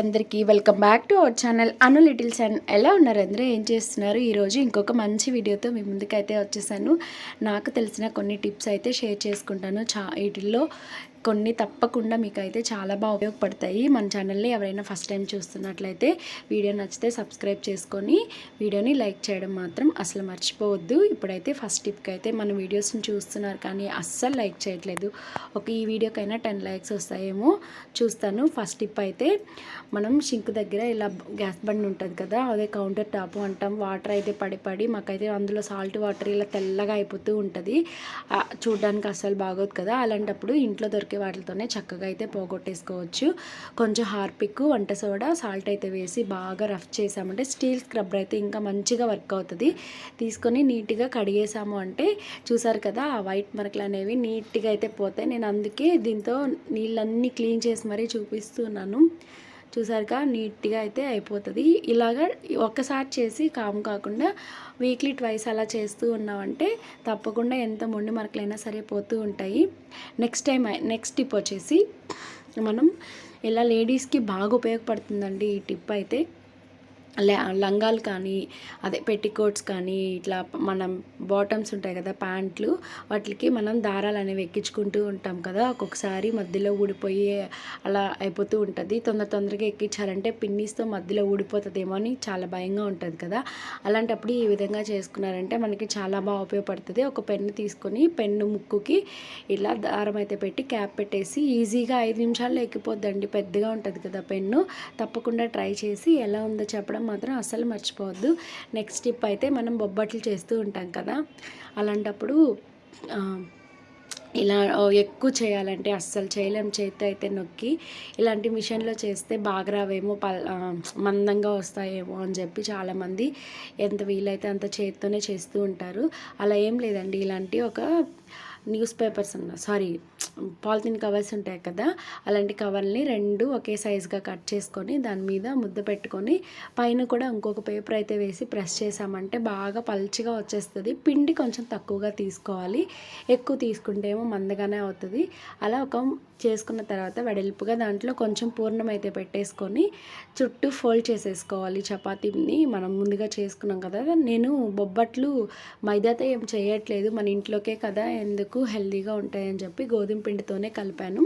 అందరికీ welcome back to our channel Anu littles and ఎలా ఉన్నారు అందరూ? ఏం చేస్తున్నారు? ఈరోజు ఇంకొక మంచి వీడియోతో మీ ముందుకైతే వచ్చేసాను. నాకు తెలిసిన కొన్ని టిప్స్ అయితే షేర్ చేసుకుంటాను. చా వీటిల్లో కొన్ని తప్పకుండా మీకు అయితే చాలా బాగా ఉపయోగపడతాయి. మన ఛానల్ని ఎవరైనా ఫస్ట్ టైం చూస్తున్నట్లయితే వీడియో నచ్చితే సబ్స్క్రైబ్ చేసుకొని వీడియోని లైక్ చేయడం మాత్రం అసలు మర్చిపోవద్దు. ఇప్పుడైతే ఫస్ట్ టిప్కి అయితే మన వీడియోస్ని చూస్తున్నారు కానీ అస్సలు లైక్ చేయట్లేదు. ఒక ఈ వీడియోకైనా టెన్ లైక్స్ వస్తాయేమో చూస్తాను. ఫస్ట్ టిప్ అయితే మనం షింక్ దగ్గర ఇలా గ్యాస్ బండి ఉంటుంది కదా అదే కౌంటర్ టాప్ అంటాం. వాటర్ అయితే పడి పడి మాకైతే అందులో సాల్ట్ వాటర్ ఇలా తెల్లగా అయిపోతూ ఉంటుంది. చూడడానికి అస్సలు బాగోదు కదా. అలాంటప్పుడు ఇంట్లో దొరికే వాటితోనే చక్కగా అయితే పోగొట్టేసుకోవచ్చు. కొంచెం హార్పిక్ వంట సోడా సాల్ట్ అయితే వేసి బాగా రఫ్ చేసామంటే స్టీల్ స్క్రబ్బర్ అయితే ఇంకా మంచిగా వర్క్ అవుతుంది. తీసుకొని నీట్గా కడిగేసాము అంటే చూసారు కదా ఆ వైట్ మరకలు అనేవి నీట్గా అయితే పోతాయి. నేను అందుకే దీంతో నీళ్ళన్నీ క్లీన్ చేసి మరీ చూపిస్తున్నాను. చూసారుగా నీట్గా అయితే అయిపోతుంది. ఇలాగా ఒక్కసారి చేసి కాము కాకుండా వీక్లీ ట్వైస్ అలా చేస్తూ ఉన్నామంటే తప్పకుండా ఎంత మొండి మరకలైనా సరే పోతూ ఉంటాయి. నెక్స్ట్ టైం నెక్స్ట్ టిప్ వచ్చేసి మనం ఇలా లేడీస్కి బాగా ఉపయోగపడుతుందండి ఈ టిప్ అయితే. లంగాలు కానీ అదే పెట్టికోట్స్ కానీ ఇట్లా మనం బాటమ్స్ ఉంటాయి కదా ప్యాంట్లు వాటికి మనం దారాలు అనేవి ఎక్కించుకుంటూ ఉంటాం కదా ఒక్కొక్కసారి మధ్యలో ఊడిపోయి అలా అయిపోతూ ఉంటుంది. తొందర తొందరగా ఎక్కించాలంటే పిన్నిస్తో మధ్యలో ఊడిపోతుందేమో అని చాలా భయంగా ఉంటుంది కదా. అలాంటప్పుడు ఈ విధంగా చేసుకున్నారంటే మనకి చాలా బాగా ఉపయోగపడుతుంది. ఒక పెన్ను తీసుకొని పెన్ను ముక్కుకి ఇలా దారం అయితే పెట్టి క్యాప్ పెట్టేసి ఈజీగా ఐదు నిమిషాల్లో ఎక్కిపోద్దండి. పెద్దగా ఉంటుంది కదా పెన్ను. తప్పకుండా ట్రై చేసి ఎలా ఉందో చెప్పడం మాత్రం అస్సలు మర్చిపోవద్దు. నెక్స్ట్ టిప్ అయితే మనం బొబ్బట్లు చేస్తూ ఉంటాం కదా. అలాంటప్పుడు ఇలా ఎక్కువ చేయాలంటే అస్సలు చేయలేం. చేతి అయితే నొక్కి ఇలాంటి మిషన్లో చేస్తే బాగా రావేమో పల్ మందంగా వస్తాయేమో అని చెప్పి చాలామంది ఎంత వీలైతే అంత చేతితోనే చేస్తూ ఉంటారు. అలా ఏం లేదండి. ఇలాంటి ఒక న్యూస్ పేపర్స్ అన్న సారీ పాలిథిన్ కవర్స్ ఉంటాయి కదా అలాంటి కవర్ని రెండు ఒకే సైజుగా కట్ చేసుకొని దాని మీద ముద్ద పెట్టుకొని పైన కూడా ఇంకొక పేపర్ అయితే వేసి ప్రెస్ చేసామంటే బాగా పల్చిగా వచ్చేస్తుంది. పిండి కొంచెం తక్కువగా తీసుకోవాలి. ఎక్కువ తీసుకుంటే ఏమో మందగానే అవుతుంది. అలా ఒక చేసుకున్న తర్వాత వెడల్పుగా దాంట్లో కొంచెం పూర్ణం అయితే పెట్టేసుకొని చుట్టూ ఫోల్డ్ చేసేసుకోవాలి చపాతీని. మనం ముందుగా చేసుకున్నాం కదా నేను బొబ్బట్లు మైదాతో ఏం చేయట్లేదు మన ఇంట్లోకే కదా ఎందుకు హెల్తీగా ఉంటాయని చెప్పి గోధుమ పిండితోనే కలిపాను.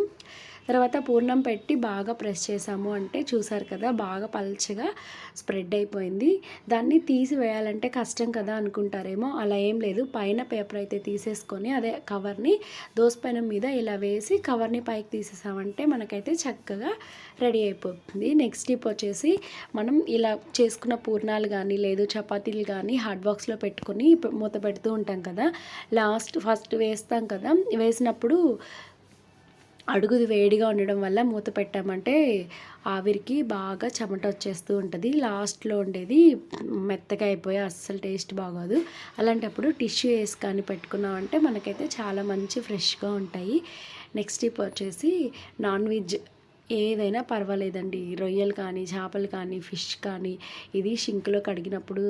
తర్వాత పూర్ణం పెట్టి బాగా ప్రెస్ చేసాము అంటే చూసారు కదా బాగా పల్చగా స్ప్రెడ్ అయిపోయింది. దాన్ని తీసి వేయాలంటే కష్టం కదా అనుకుంటారేమో అలా ఏం లేదు. పైన పేపర్ అయితే తీసేసుకొని అదే కవర్ని దోసపైన మీద ఇలా వేసి కవర్ని పైకి తీసేసామంటే మనకైతే చక్కగా రెడీ అయిపోతుంది. నెక్స్ట్ టిప్ వచ్చేసి మనం ఇలా చేసుకున్న పూర్ణాలు కానీ లేదు చపాతీలు కానీ హాట్ బాక్స్లో పెట్టుకొని మూత పెడుతూ ఉంటాం కదా. లాస్ట్ ఫస్ట్ వేస్తాం కదా. వేసినప్పుడు అడుగుది వేడిగా ఉండడం వల్ల మూత పెట్టామంటే ఆవిరికి బాగా చెమట వచ్చేస్తూ ఉంటుంది. లాస్ట్లో ఉండేది మెత్తగా అయిపోయి అస్సలు టేస్ట్ బాగోదు. అలాంటప్పుడు టిష్యూ వేసి కానీ పెట్టుకున్నామంటే మనకైతే చాలా మంచి ఫ్రెష్గా ఉంటాయి. నెక్స్ట్ టిప్ వచ్చేసి నాన్ వెజ్ ఏదైనా పర్వాలేదండి. రొయ్యలు కానీ చేపలు కానీ ఫిష్ కానీ ఇది షింక్లో కడిగినప్పుడు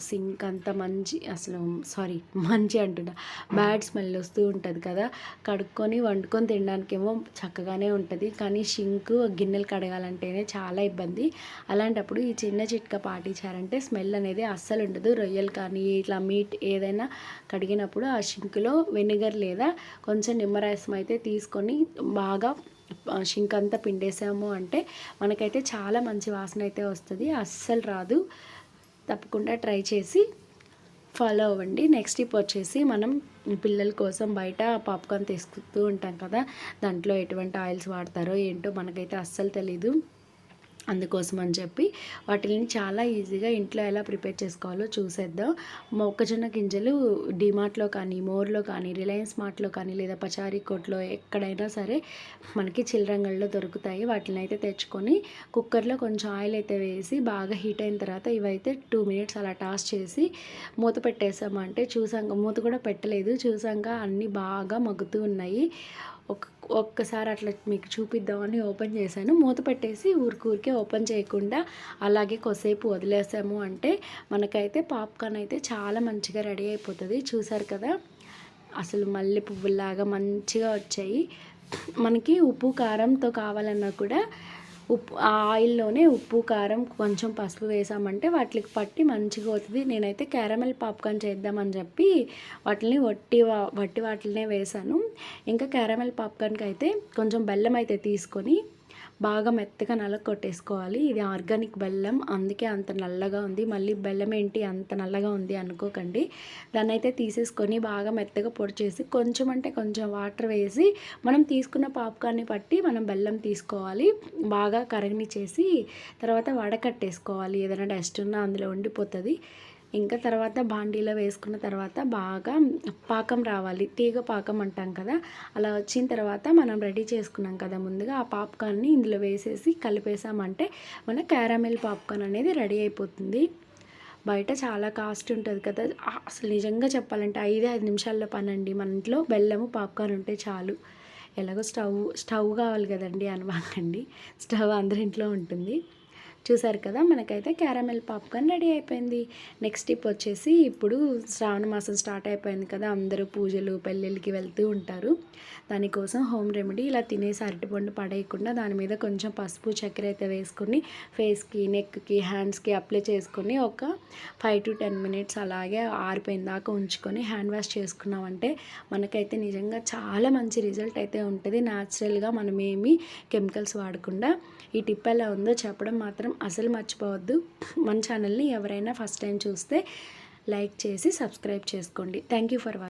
సింక్ అంత మంచి అసలు సారీ మంచి అంటున్నా. బ్యాడ్ స్మెల్ వస్తూ ఉంటుంది కదా. కడుక్కొని వండుకొని తినడానికేమో చక్కగానే ఉంటుంది. కానీ షింక్ గిన్నెలు కడగాలంటేనే చాలా ఇబ్బంది. అలాంటప్పుడు ఈ చిన్న చిట్కా పాటించారంటే స్మెల్ అనేది అస్సలు ఉండదు. రొయ్యలు కానీ ఇట్లా మీట్ ఏదైనా కడిగినప్పుడు ఆ షింక్లో వెనిగర్ లేదా కొంచెం నిమ్మరసం అయితే తీసుకొని బాగా షింక్ అంతా పిండేసాము అంటే మనకైతే చాలా మంచి వాసన అయితే వస్తుంది. అస్సలు రాదు. తప్పకుండా ట్రై చేసి ఫాలో అవ్వండి. నెక్స్ట్ టిప్ వచ్చేసి మనం పిల్లల కోసం బయట పాప్కార్న్ తీసుకుంటూ ఉంటాం కదా. దాంట్లో ఎటువంటి ఆయిల్స్ వాడతారో ఏంటో మనకైతే అస్సలు తెలీదు. అందుకోసం అని చెప్పి వాటిని చాలా ఈజీగా ఇంట్లో ఎలా ప్రిపేర్ చేసుకోవాలో చూసేద్దాం. మొక్కజొన్న గింజలు డిమార్ట్లో కానీ మోర్లో కానీ రిలయన్స్ మార్ట్లో కానీ లేదా పచారీ కోట్లో ఎక్కడైనా సరే మనకి చిల్లరంగల్లో దొరుకుతాయి. వాటిని అయితే తెచ్చుకొని కుక్కర్లో కొంచెం ఆయిల్ అయితే వేసి బాగా హీట్ అయిన తర్వాత ఇవైతే టూ మినిట్స్ అలా టాస్ చేసి మూత పెట్టేసామంటే చూసాక మూత కూడా పెట్టలేదు. చూసాక అన్నీ బాగా మగ్గుతూ ఉన్నాయి. ఒక్కసారి అట్లా మీకు చూపిద్దామని ఓపెన్ చేశాను. మూత పెట్టేసి ఊరికూరికే ఓపెన్ చేయకుండా అలాగే కొసేపు వదిలేసాము అంటే మనకైతే పాప్కార్న్ అయితే చాలా మంచిగా రెడీ అయిపోతుంది. చూసారు కదా? అసలు మల్లె పువ్వులాగా మంచిగా వచ్చాయి. మనకి ఉప్పు కారంతో కావాలన్నా కూడా ఉప్పు ఆ ఆయిల్లోనే ఉప్పు కారం కొంచెం పసుపు వేసామంటే వాటికి పట్టి మంచిగా అవుతుంది. నేనైతే క్యారమెల్ పాప్కార్న్ చేద్దామని చెప్పి వాటిని వట్టి వా- వట్టి వాటినే వేసాను. ఇంకా క్యారమెల్ పాప్కార్న్కి అయితే కొంచెం బెల్లం అయితే తీసుకొని బాగా మెత్తగా నల్ల కొట్టేసుకోవాలి ఇది ఆర్గానిక్ బెల్లం. అందుకే అంత నల్లగా ఉంది. మళ్ళీ బెల్లం ఏంటి? అంత నల్లగా ఉంది అనుకోకండి. దాన్ని అయితే తీసేసుకొని బాగా మెత్తగా పొడి చేసి కొంచెం అంటే కొంచెం వాటర్ వేసి మనం తీసుకున్న పాప్కార్న్ని పట్టి మనం బెల్లం తీసుకోవాలి. బాగా కరగని చేసి తర్వాత వడకట్టేసుకోవాలి. ఏదైనా డస్ట్ ఉన్నా అందులో ఉండిపోతుంది. ఇంకా తర్వాత బాండీలో వేసుకున్న తర్వాత బాగా పాకం రావాలి. తీగ పాకం అంటాం కదా. అలా వచ్చిన తర్వాత మనం రెడీ చేసుకున్నాం కదా ముందుగా ఆ పాప్కార్న్ని ఇందులో వేసేసి కలిపేసామంటే మన క్యారమెల్ పాప్కార్న్ అనేది రెడీ అయిపోతుంది. బయట చాలా కాస్ట్ ఉంటుంది కదా. అసలు నిజంగా చెప్పాలంటే ఐదే ఐదు నిమిషాల్లో పని అండి మన ఇంట్లో బెల్లము పాప్కార్న్ ఉంటే చాలు. ఎలాగో స్టవ్ స్టవ్ కావాలి కదండి అనమాకండి స్టవ్ అందరి ఇంట్లో ఉంటుంది. చూసారు కదా మనకైతే క్యారమెల్ పాప్కార్న్ రెడీ అయిపోయింది. నెక్స్ట్ టిప్ వచ్చేసి ఇప్పుడు శ్రావణ మాసం స్టార్ట్ అయిపోయింది కదా అందరూ పూజలు పెళ్ళిళ్ళకి వెళ్తూ ఉంటారు. దానికోసం హోమ్ రెమెడీ ఇలా తినేసి అరటిపండు పడేయకుండా దాని మీద కొంచెం పసుపు చక్కెర అయితే వేసుకొని ఫేస్కి నెక్కి హ్యాండ్స్కి అప్లై చేసుకొని ఒక ఫైవ్ టు టెన్ మినిట్స్ అలాగే ఆరిపోయిన దాకా ఉంచుకొని హ్యాండ్ వాష్ చేసుకున్నామంటే మనకైతే నిజంగా చాలా మంచి రిజల్ట్ అయితే ఉంటుంది. న్యాచురల్గా మనమేమి కెమికల్స్ వాడకుండా ఈ టిప్ ఎలా ఉందో చెప్పడం మాత్రం అసలు మర్చిపోవద్దు. మన ఛానల్ని ఎవరైనా ఫస్ట్ టైం చూస్తే లైక్ చేసి సబ్స్క్రైబ్ చేసుకోండి. Thank you for watching